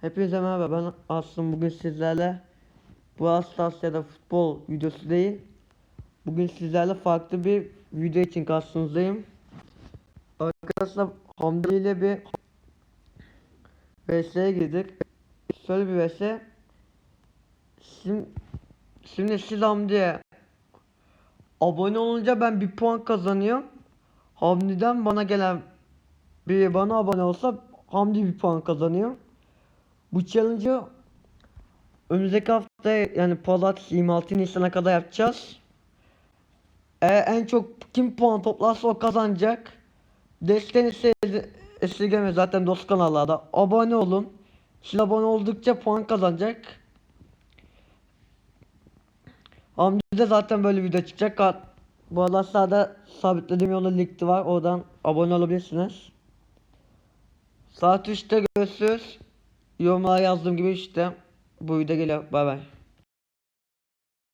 Hepinize merhaba ben Aslım bugün sizlerle bu Astasya'da futbol videosu değil Bugün sizlerle farklı bir video için karşınızdayım. Arkadaşlar Hamdi ile bir VS'ye girdik. Şöyle bir VS. Şimdi, şimdi siz Hamdi'ye Abone olunca ben bir puan kazanıyorum. Hamdi'den bana gelen biri bana abone olsa Hamdi bir puan kazanıyor bu challenge'ı önümüzdeki hafta yani Pazartesi 26 Nisan'a kadar yapacağız. Eğer en çok kim puan toplarsa o kazanacak. Desteğinizi esirgeme zaten dost kanallarda. Abone olun. Siz abone oldukça puan kazanacak. Hamdi'de zaten böyle video çıkacak. Bu arada sabitlediğim yolda linkti var. Oradan abone olabilirsiniz. Saat 3'te görüşürüz. Yorumlara yazdığım gibi işte bu video geliyor. Bay bay.